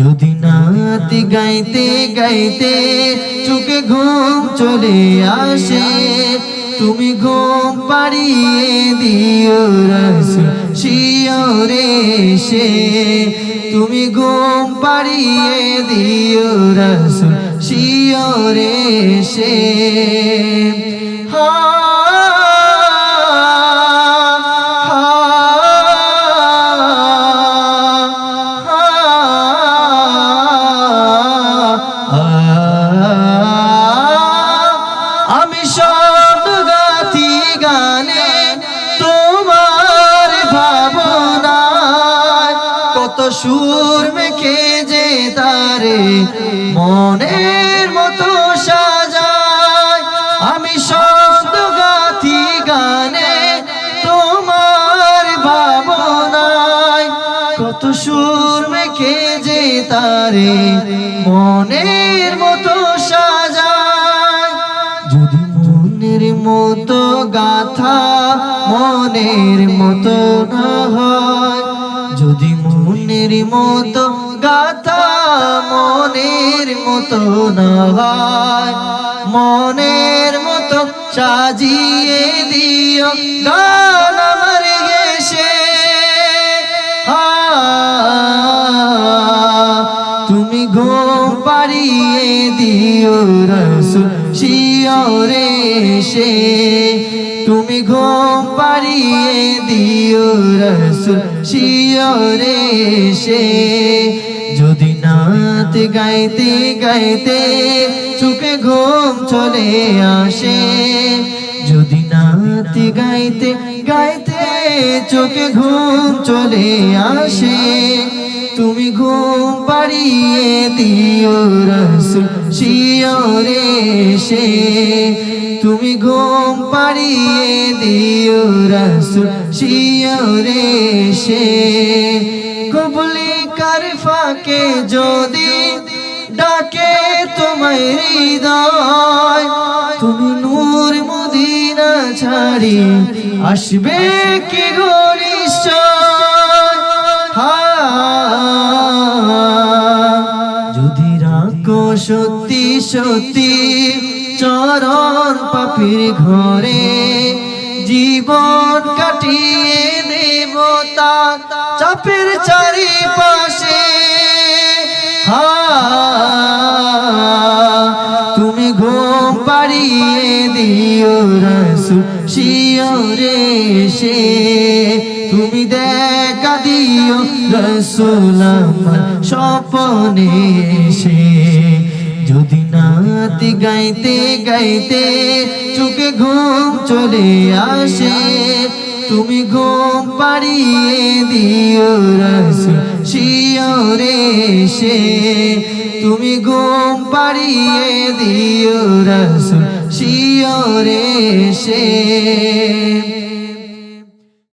যদি নাতি গাইতে গাইতে চোখে ঘুম চলে আসে, তুমি ঘুম পাড়িয়ে দিও রসুল শিওরে সে তুমি ঘুম পাড়িয়ে দিও রসুল শিওরে সে আমি সব গাথি গানে তোমার ভাবনায় কত সুর মেখে যে তারে মনের মতো সাজায়। আমি শব্দ কত সুর মেখে যে তারে মনের মতো সাজায়। যদি মনের মতো গাথা মনের মতো না হয়, যদি মনের মতো গাথা মনের মতো না হয়, মনের মতো সাজিয়ে দিও। গান তুমি ঘুম পাড়িয়ে দিও রসুল শিওরে সে তুমি ঘুম পাড়িয়ে দিও রসুল শিওরে সে যদি নাত গাইতে গাইতে চোখে ঘুম চলে আসে, যদি নাত গাইতে গাইতে চোখে ঘুম চলে আসে তুমি ঘুম পাড়িয়ে দিও রসুল শিওরে সে তুমি ঘুম পাড়িয়ে দিও রসুল শিওরে সে কবলি কার ফাঁকে যদি ডাকে তোমায় হৃদয়, তুমি নূর মদিনা ছাড়ি আসবে কি গরিষ্ঠ সত্যি সত্যি চরণ পাপির ঘরে জীবন কাটিয়ে দেবতা চাপের চারিপাশে। তুমি ঘুম পাড়িয়ে দিও রসুল শিওরে সে তুমি দেখা দিও রসুল আমার স্বপনে সে যদি নাতি গাইতে গাইতে চোখে ঘুম চলে আসে, তুমি ঘুম পাড়িয়ে দিও রসুল শিওরে সে তুমি ঘুম পাড়িয়ে দিও রসুল শিওরে সে